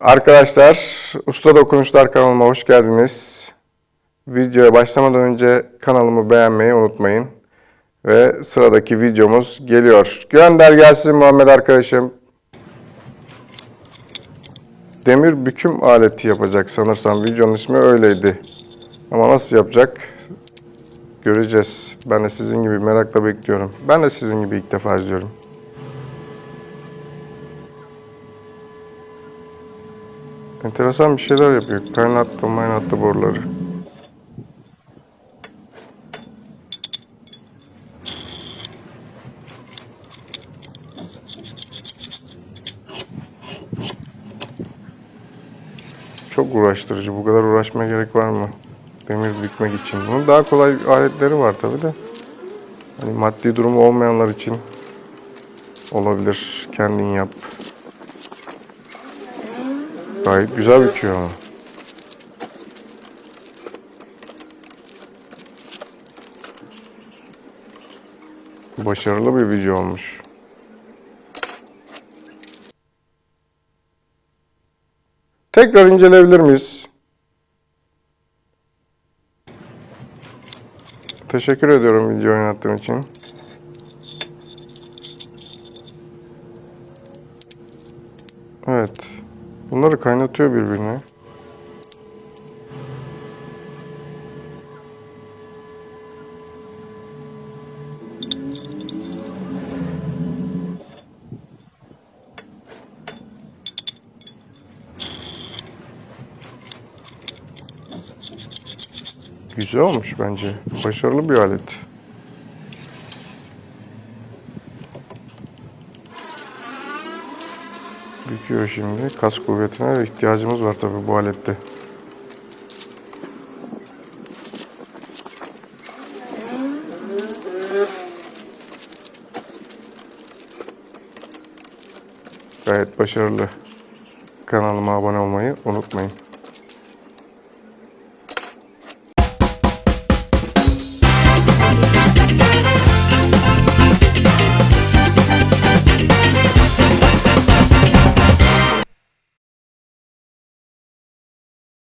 Arkadaşlar, Usta Dokunuşlar kanalıma hoş geldiniz. Videoya başlamadan önce kanalımı beğenmeyi unutmayın. Ve sıradaki videomuz geliyor. Gönder gelsin Muhammed arkadaşım. Demir büküm aleti yapacak sanırsam. Videonun ismi öyleydi. Ama nasıl yapacak? Göreceğiz. Ben de sizin gibi merakla bekliyorum. Ben de sizin gibi ilk defa izliyorum. Enteresan bir şeyler yapıyor. Kaynattı, maynattı boruları. Çok uğraştırıcı. Bu kadar uğraşmaya gerek var mı? Demir bükmek için. Bunun daha kolay aletleri var tabi de. Hani maddi durumu olmayanlar için olabilir. Kendin yap. Gayet güzel büküyor ama. Başarılı bir video olmuş. Tekrar inceleyebilir miyiz? Teşekkür ediyorum video oynattığım için. Evet. Bunları kaynatıyor birbirine. Güzel olmuş bence. Başarılı bir alet. Büküyor şimdi. Kas kuvvetine ihtiyacımız var tabii bu alette. Gayet başarılı. Kanalıma abone olmayı unutmayın.